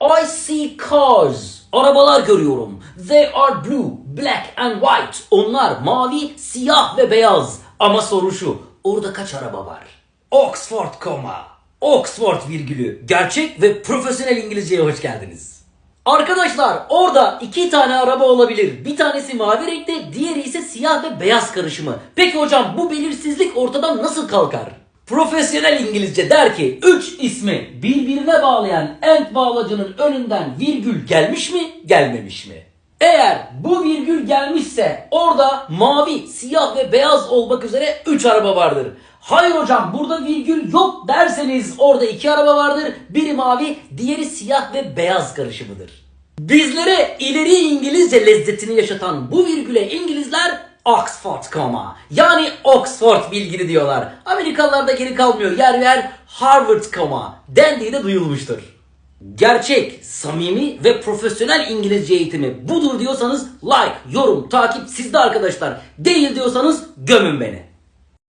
I see cars. Arabalar görüyorum. They are blue, black and white. Onlar mavi, siyah ve beyaz. Ama soru şu. Orada kaç araba var? Oxford koma. Oxford virgülü. Gerçek ve profesyonel İngilizceye hoş geldiniz. Arkadaşlar orada iki tane araba olabilir. Bir tanesi mavi renkte, diğeri ise siyah ve beyaz karışımı. Peki hocam bu belirsizlik ortadan nasıl kalkar? Profesyonel İngilizce der ki 3 ismi birbirine bağlayan end bağlacının önünden virgül gelmiş mi gelmemiş mi? Eğer bu virgül gelmişse orada mavi, siyah ve beyaz olmak üzere 3 araba vardır. Hayır hocam burada virgül yok derseniz orada 2 araba vardır. Biri mavi, diğeri siyah ve beyaz karışımıdır. Bizlere ileri İngilizce lezzetini yaşatan bu virgüle İngilizler Oxford koma yani Oxford bilgili diyorlar. Amerikalılar da geri kalmıyor yer yer Harvard koma dendiği de duyulmuştur. Gerçek, samimi ve profesyonel İngilizce eğitimi budur diyorsanız like, yorum, takip sizde arkadaşlar. Değil diyorsanız gömün beni.